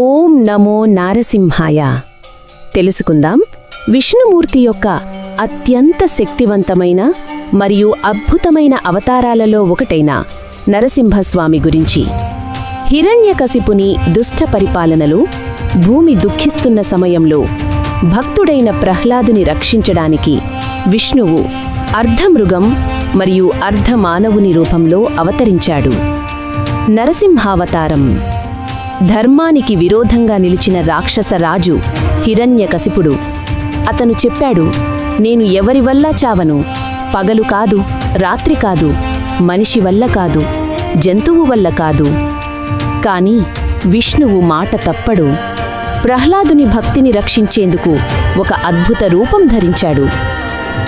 ఓం నమో నారసింహాయ. తెలుసుకుందాం విష్ణుమూర్తి యొక్క అత్యంత శక్తివంతమైన మరియు అద్భుతమైన అవతారాలలో ఒకటైన నరసింహస్వామి గురించి. హిరణ్యకశిపుని దుష్ట పరిపాలనలో భూమి దుఃఖిస్తున్న సమయంలో భక్తుడైన ప్రహ్లాదుని రక్షించడానికి విష్ణువు అర్ధమృగం మరియు అర్ధమానవుని రూపంలో అవతరించాడు. నరసింహావతారం ధర్మానికి విరోధంగా నిలిచిన రాక్షస రాజు హిరణ్యకశిపుడు అతను చెప్పాడు నేను ఎవరి వల్ల చావను? పగలు కాదు రాత్రి కాదు మనిషి వల్ల కాదు జంతువు వల్ల కాదు. కాని విష్ణువు మాట తప్పడు. ప్రహ్లాదుని భక్తిని రక్షించేందుకు ఒక అద్భుత రూపం ధరించాడు.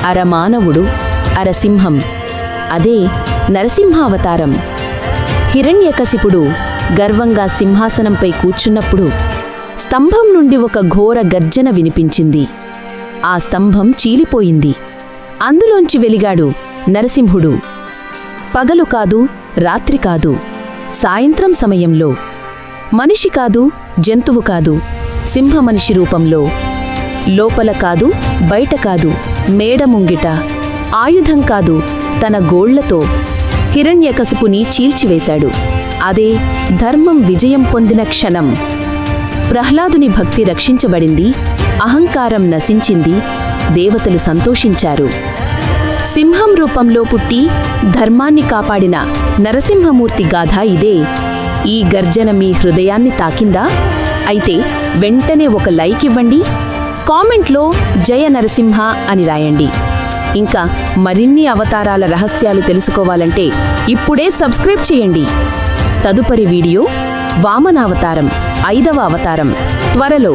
అరమానవుడు అరసింహం అదే నరసింహావతారం. హిరణ్యకశిపుడు గర్వంగా సింహాసనంపై కూర్చున్నప్పుడు స్తంభం నుండి ఒక ఘోర గర్జన వినిపించింది. ఆ స్తంభం చీలిపోయింది. అందులోంచి వెలిగాడు నరసింహుడు. పగలు కాదు రాత్రి కాదు సాయంత్రం సమయంలో. మనిషి కాదు జంతువు కాదు సింహ మనిషి రూపంలో. లోపల కాదు బయట కాదు మేడ ముంగిట ఆయుధం కాదు తన గోళ్ళతో హిరణ్యకశిపుని చీల్చివేశాడు. అదే ధర్మం విజయం పొందిన క్షణం. ప్రహ్లాదుని భక్తి రక్షించబడింది అహంకారం నశించింది దేవతలు సంతోషించారు. సింహం రూపంలో పుట్టి ధర్మాన్ని కాపాడిన నరసింహమూర్తి గాథ ఇదే. ఈ గర్జన మీ హృదయాన్ని తాకిందా? అయితే వెంటనే ఒక లైక్ ఇవ్వండి కామెంట్లో జయ నరసింహ అని రాయండి. ఇంకా మరిన్ని అవతారాల రహస్యాలు తెలుసుకోవాలంటే ఇప్పుడే సబ్స్క్రైబ్ చేయండి. తదుపరి వీడియో వామనావతారం ఐదవ అవతారం త్వరలో.